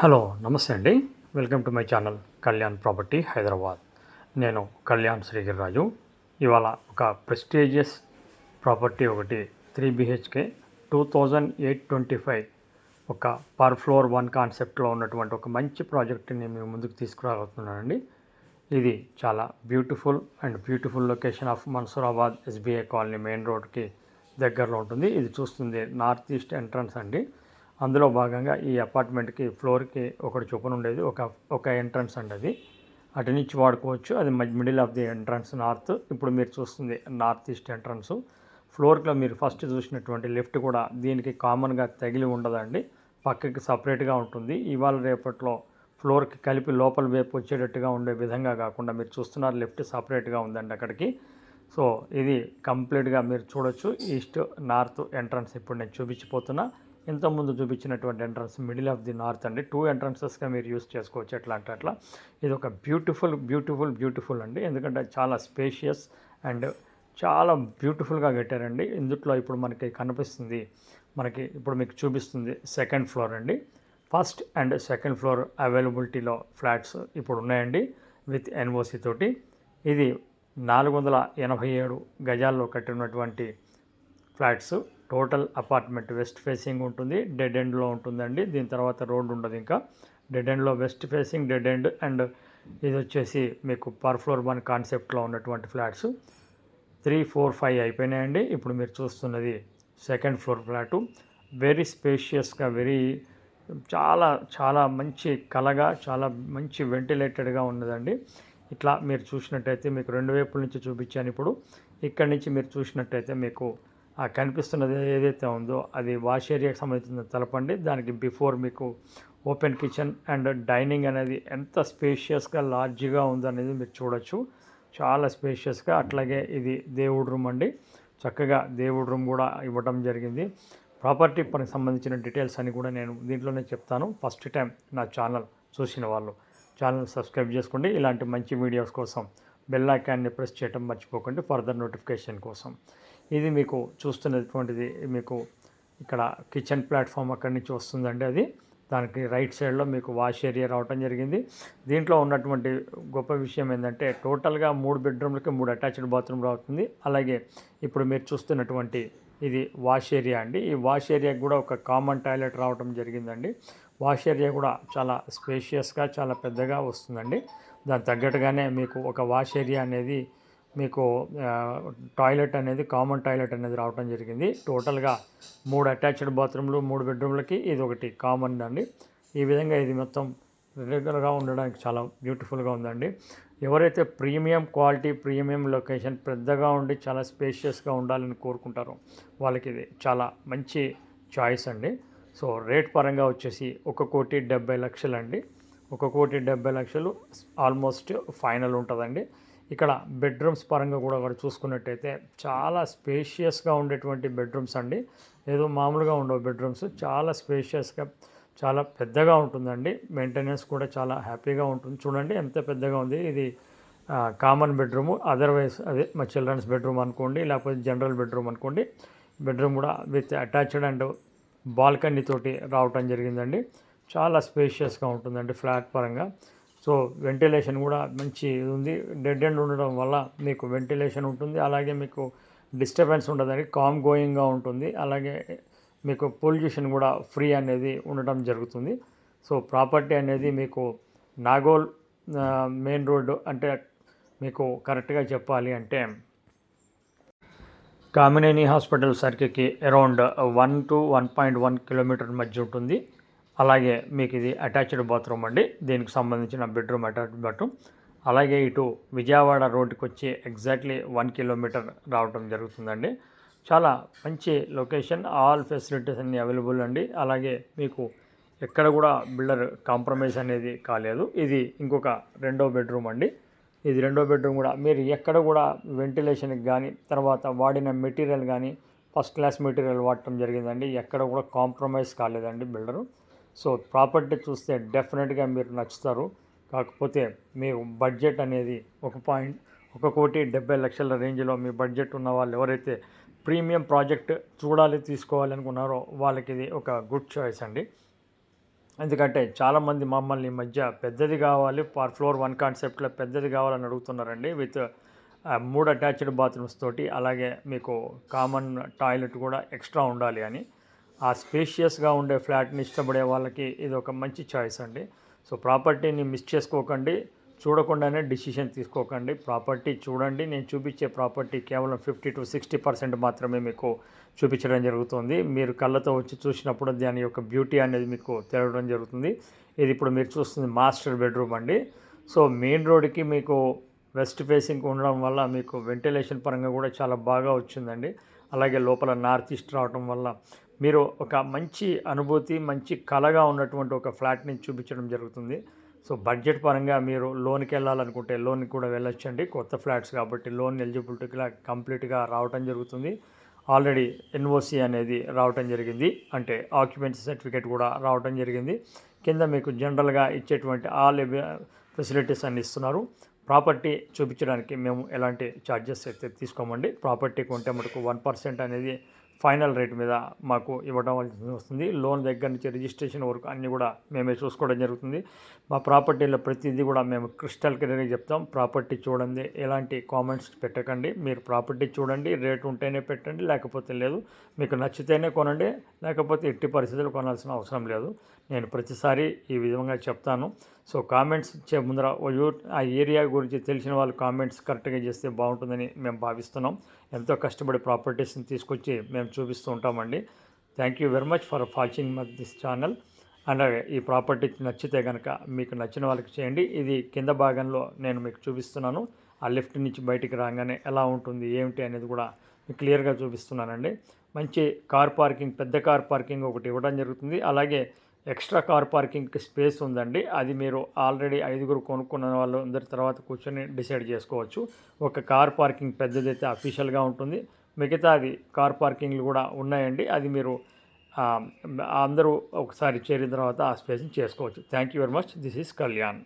Hello నమస్తే అండి. Welcome to my channel Kalyan property Hyderabad. నేను కళ్యాణ్ శ్రీగిరిరాజు. ఇవాళ ఒక ప్రెస్టీజియస్ ప్రాపర్టీ ఒకటి three BHK two thousand eight twenty five ఒక పర్ ఫ్లోర్ వన్ కాన్సెప్ట్లో ఉన్నటువంటి ఒక మంచి ప్రాజెక్ట్ని మేము ముందుకు తీసుకురాబోతున్నానండి ఇది చాలా beautiful and beautiful location of Mansoorabad SBI colony main రోడ్కి దగ్గరలో ఉంటుంది. ఇది చూస్తుంది నార్త్ ఈస్ట్ ఎంట్రన్స్ అండి. అందులో భాగంగా ఈ అపార్ట్మెంట్కి ఫ్లోర్కి ఒకటి చొప్పున ఉండేది. ఒక ఒక ఎంట్రన్స్ అండి అది. అటు నుంచి వాడుకోవచ్చు. అది middle of the entrance north. ఇప్పుడు మీరు చూస్తుంది నార్త్ ఈస్ట్ ఎంట్రన్స్. ఫ్లోర్లో మీరు ఫస్ట్ చూసినటువంటి లిఫ్ట్ కూడా దీనికి కామన్గా తగిలి ఉండదండి. పక్కకి సపరేట్గా ఉంటుంది. ఇవాళ రేపట్లో ఫ్లోర్కి కలిపి లోపల వైపు వచ్చేటట్టుగా ఉండే విధంగా కాకుండా మీరు చూస్తున్నారు లిఫ్ట్ సపరేట్గా ఉందండి అక్కడికి. సో ఇది కంప్లీట్గా మీరు చూడొచ్చు. ఈస్ట్ నార్త్ ఎంట్రన్స్ ఇప్పుడు నేను చూపించిపోతున్నా. ఇంతకుముందు చూపించినటువంటి entrance middle of the north అండి. టూ ఎంట్రన్సెస్గా మీరు యూస్ చేసుకోవచ్చు ఎట్లా అంటే అట్లా. ఇది ఒక బ్యూటిఫుల్ బ్యూటిఫుల్ బ్యూటిఫుల్ అండి. ఎందుకంటే చాలా స్పేషియస్ అండ్ చాలా బ్యూటిఫుల్గా కట్టారండి. ఇందుట్లో ఇప్పుడు మనకి కనిపిస్తుంది మనకి ఇప్పుడు మీకు చూపిస్తుంది సెకండ్ ఫ్లోర్ అండి. ఫస్ట్ అండ్ సెకండ్ ఫ్లోర్ అవైలబిలిటీలో ఫ్లాట్స్ ఇప్పుడు ఉన్నాయండి విత్ ఎన్ఓసి తోటి. ఇది నాలుగు వందల ఎనభై ఏడు గజాల్లో కట్టినటువంటి flats total apartment west facing ఉంటుంది డెడ్ ఎండ్లో ఉంటుందండి. దీని తర్వాత రోడ్ ఉండదు ఇంకా. డెడ్ ఎండ్లో west facing dead end and ఇది వచ్చేసి మీకు పర్ ఫ్లోర్ వన్ కాన్సెప్ట్లో ఉన్నటువంటి ఫ్లాట్స్. త్రీ ఫోర్ ఫైవ్ అయిపోయినాయండి. ఇప్పుడు మీరు చూస్తున్నది సెకండ్ ఫ్లోర్ ఫ్లాటు. వెరీ స్పేషియస్గా వెరీ చాలా చాలా మంచి కలగా చాలా మంచి వెంటిలేటెడ్గా ఉన్నదండి. ఇట్లా మీరు చూసినట్టయితే మీకు రెండు వైపుల నుంచి చూపించాను ఇప్పుడు. ఇక్కడి నుంచి మీరు చూసినట్టయితే మీకు ఆ కనిపిస్తున్నది ఏదైతే ఉందో అది వాష్ ఏరియాకి సంబంధించిన తలపండి. దానికి బిఫోర్ మీకు ఓపెన్ కిచెన్ అండ్ డైనింగ్ అనేది ఎంత స్పేషియస్గా లార్జ్గా ఉందనేది మీరు చూడొచ్చు. చాలా స్పేషియస్గా అట్లాగే ఇది దేవుడు రూమ్ అండి. చక్కగా దేవుడు రూమ్ కూడా ఇవ్వడం జరిగింది. ప్రాపర్టీ పనికి సంబంధించిన డీటెయిల్స్ అని కూడా నేను దీంట్లోనే చెప్తాను. ఫస్ట్ టైం నా ఛానల్ చూసిన వాళ్ళు ఛానల్ సబ్స్క్రైబ్ చేసుకోండి. ఇలాంటి మంచి వీడియోస్ కోసం బెల్ ఐకాన్ని ప్రెస్ చేయడం మర్చిపోకండి. ఫర్దర్ నోటిఫికేషన్ కోసం. ఇది మీకు చూస్తున్నటువంటిది మీకు ఇక్కడ కిచెన్ ప్లాట్ఫామ్ అక్కడి నుంచి వస్తుందండి అది. దానికి రైట్ సైడ్లో మీకు వాష్ ఏరియా రావటం జరిగింది. దీంట్లో ఉన్నటువంటి గొప్ప విషయం ఏంటంటే టోటల్గా మూడు బెడ్రూమ్లకి మూడు అటాచ్డ్ బాత్రూమ్ రావుతుంది అలాగే ఇప్పుడు మీరు చూస్తున్నటువంటి ఇది వాష్ ఏరియా అండి. ఈ వాష్ ఏరియాకి కూడా ఒక కామన్ టాయిలెట్ రావటం జరిగిందండి. వాష్ ఏరియా కూడా చాలా స్పేషియస్గా చాలా పెద్దగా వస్తుందండి. దాని తగ్గట్టుగానే మీకు ఒక వాష్ ఏరియా అనేది మీకు టాయిలెట్ అనేది కామన్ టాయిలెట్ అనేది రావడం జరిగింది. టోటల్గా మూడు అటాచ్డ్ బాత్రూమ్లు మూడు బెడ్రూమ్లకి ఇది ఒకటి కామన్ అండి. ఈ విధంగా ఇది మొత్తం రెగ్యులర్గా ఉండడానికి చాలా బ్యూటిఫుల్గా ఉందండి. ఎవరైతే ప్రీమియం క్వాలిటీ ప్రీమియం లొకేషన్ పెద్దగా ఉండి చాలా స్పేషియస్గా ఉండాలని కోరుకుంటారో వాళ్ళకి ఇది చాలా మంచి చాయిస్ అండి. సో రేట్ పరంగా వచ్చేసి ఒక కోటి డెబ్బై లక్షలు అండి ఒక కోటి డెబ్బై లక్షలు ఆల్మోస్ట్ ఫైనల్ ఉంటుందండి. ఇక్కడ బెడ్రూమ్స్ పరంగా కూడా కూడా చూసుకున్నట్టయితే చాలా స్పేషియస్గా ఉండేటువంటి బెడ్రూమ్స్ అండి. ఏదో మామూలుగా ఉండవు బెడ్రూమ్స్ చాలా స్పేషియస్గా చాలా పెద్దగా ఉంటుందండి. మెయింటెనెన్స్ కూడా చాలా హ్యాపీగా ఉంటుంది. చూడండి ఎంత పెద్దగా ఉంది. ఇది కామన్ బెడ్రూమ్ అదర్వైజ్ అదే మా చిల్డ్రన్స్ బెడ్రూమ్ అనుకోండి లేకపోతే జనరల్ బెడ్రూమ్ అనుకోండి బెడ్రూమ్ కూడా విత్ అటాచ్డ్ అండ్ బాల్కనీ తోటి రావటం జరిగిందండి. చాలా స్పేషియస్గా ఉంటుందండి ఫ్లాట్ పరంగా. సో వెంటిలేషన్ కూడా మంచి ఉంది. డెడ్ ఎండ్ ఉండడం వల్ల మీకు వెంటిలేషన్ ఉంటుంది. అలాగే మీకు డిస్టర్బెన్స్ ఉండదని కామ్ గోయింగ్గా ఉంటుంది. అలాగే మీకు పొల్యూషన్ కూడా ఫ్రీ అనేది ఉండటం జరుగుతుంది. సో ప్రాపర్టీ అనేది మీకు నాగోల్ మెయిన్ రోడ్డు అంటే మీకు కరెక్ట్గా చెప్పాలి అంటే Kamineni hospital సర్కిల్కి around one two one point one kilometre మధ్య ఉంటుంది. అలాగే మీకు ఇది అటాచ్డ్ బాత్రూమ్ అండి. దీనికి సంబంధించిన బెడ్రూమ్ అటాచ్డ్ బాత్రూమ్ అలాగే ఇటు విజయవాడ రోడ్డుకి వచ్చి ఎగ్జాక్ట్లీ వన్ కిలోమీటర్ రావడం జరుగుతుందండి. చాలా మంచి లొకేషన్ ఆల్ ఫెసిలిటీస్ అన్నీ అవైలబుల్ అండి. అలాగే మీకు ఎక్కడ కూడా బిల్డర్ కాంప్రమైజ్ అనేది కాలేదు. ఇది ఇంకొక రెండో బెడ్రూమ్ అండి. ఇది రెండో బెడ్రూమ్ కూడా మీరు ఎక్కడ కూడా వెంటిలేషన్కి కానీ తర్వాత వాడిన మెటీరియల్ కానీ ఫస్ట్ క్లాస్ మెటీరియల్ వాడటం జరిగిందండి. ఎక్కడ కూడా కాంప్రమైజ్ కాలేదండి బిల్డరు. సో ప్రాపర్టీ చూస్తే డెఫినెట్గా మీరు నచ్చుతారు. కాకపోతే మీ బడ్జెట్ అనేది ఒక పాయింట్ ఒక కోటి డెబ్బై లక్షల రేంజ్లో మీ బడ్జెట్ ఉన్న వాళ్ళు ఎవరైతే ప్రీమియం ప్రాజెక్ట్ చూడాలి తీసుకోవాలి అనుకున్నారో వాళ్ళకి ఇది ఒక గుడ్ చాయిస్ అండి. ఎందుకంటే చాలామంది మమ్మల్ని ఈ మధ్య పెద్దది కావాలి పర్ ఫ్లోర్ వన్ కాన్సెప్ట్లో పెద్దది కావాలని అడుగుతున్నారండి విత్ మూడు అటాచ్డ్ బాత్రూమ్స్ తోటి. అలాగే మీకు కామన్ టాయిలెట్ కూడా ఎక్స్ట్రా ఉండాలి అని. ఆ స్పేషియస్గా ఉండే ఫ్లాట్ని ఇష్టపడే వాళ్ళకి ఇది ఒక మంచి చాయిస్ అండి. సో ప్రాపర్టీని మిస్ చేసుకోకండి. చూడకుండానే డిసిషన్ తీసుకోకండి. ప్రాపర్టీ చూడండి. నేను చూపించే ప్రాపర్టీ కేవలం ఫిఫ్టీ టు సిక్స్టీ పర్సెంట్ మాత్రమే మీకు చూపించడం జరుగుతుంది. మీరు కళ్ళతో వచ్చి చూసినప్పుడు దాని యొక్క బ్యూటీ అనేది మీకు తెలవడం జరుగుతుంది. ఇది ఇప్పుడు మీరు చూస్తుంది మాస్టర్ బెడ్రూమ్ అండి. సో మెయిన్ రోడ్కి మీకు వెస్ట్ ఫేసింగ్ ఉండడం వల్ల మీకు వెంటిలేషన్ పరంగా కూడా చాలా బాగా వచ్చిందండి. అలాగే లోపల నార్త్ ఈస్ట్ రావడం వల్ల మీరు ఒక మంచి అనుభూతి మంచి కళగా ఉన్నటువంటి ఒక ఫ్లాట్ని చూపించడం జరుగుతుంది. సో బడ్జెట్ పరంగా మీరు లోన్కి వెళ్ళాలనుకుంటే లోన్కి కూడా వెళ్ళొచ్చండి. కొత్త ఫ్లాట్స్ కాబట్టి లోన్ ఎలిజిబిలిటీగా కంప్లీట్గా రావటం జరుగుతుంది. ఆల్రెడీ ఎన్ఓసి అనేది రావటం జరిగింది. అంటే ఆక్యుపెన్సీ సర్టిఫికేట్ కూడా రావటం జరిగింది. కింద మీకు జనరల్గా ఇచ్చేటువంటి ఆల్ ఫెసిలిటీస్ అన్ని ఇస్తున్నారు. ప్రాపర్టీ చూపించడానికి మేము ఎలాంటి ఛార్జెస్ అయితే తీసుకోమండి. ప్రాపర్టీ కొంటే మటుకు వన్ పర్సెంట్ అనేది ఫైనల్ రేట్ మీద మాకు ఇవ్వడం వస్తుంది. లోన్ దగ్గర నుంచి రిజిస్ట్రేషన్ వరకు అన్నీ కూడా మేమే చూసుకోవడం జరుగుతుంది. మా ప్రాపర్టీలో ప్రతిదీ కూడా మేము క్రిస్టల్ క్లియర్గా చెప్తాం. ప్రాపర్టీ చూడండి ఎలాంటి కామెంట్స్ పెట్టకండి. మీరు ప్రాపర్టీ చూడండి రేట్ ఉంటేనే పెట్టండి లేకపోతే లేదు. మీకు నచ్చితేనే కొనండి లేకపోతే ఎట్టి పరిస్థితులు కొనాల్సిన అవసరం లేదు. నేను ప్రతిసారి ఈ విధంగా చెప్తాను. సో కామెంట్స్ ఇచ్చే ముందర ఓ యూ- ఆ ఏరియా గురించి తెలిసిన వాళ్ళు కామెంట్స్ కరెక్ట్గా చేస్తే బాగుంటుందని మేము భావిస్తున్నాం. ఎంతో కష్టపడి ప్రాపర్టీస్ని తీసుకొచ్చి మేము చూపిస్తూ ఉంటామండి. Thank you very much for watching my this channel అలాగే ఈ ప్రాపర్టీ నచ్చితే కనుక మీకు నచ్చిన వాళ్ళకి చేయండి. ఇది కింద భాగంలో నేను మీకు చూపిస్తున్నాను. ఆ లిఫ్ట్ నుంచి బయటికి రాగానే ఎలా ఉంటుంది ఏమిటి అనేది కూడా మీకు క్లియర్గా చూపిస్తున్నానండి. మంచి కార్ పార్కింగ్ పెద్ద కార్ పార్కింగ్ ఒకటి ఇవ్వడం జరుగుతుంది. అలాగే ఎక్స్ట్రా కార్ పార్కింగ్కి స్పేస్ ఉందండి. అది మీరు ఆల్రెడీ ఐదుగురు కొనుక్కున్న వాళ్ళు అందరి తర్వాత కూర్చొని డిసైడ్ చేసుకోవచ్చు. ఒక కార్ పార్కింగ్ పెద్దదైతే అఫీషియల్గా ఉంటుంది. మిగతాది కార్ పార్కింగ్లు కూడా ఉన్నాయండి. అది మీరు అందరూ ఒకసారి చేరిన తర్వాత ఆ స్పేస్ని చేసుకోవచ్చు. Thank you very much. This is Kalyan.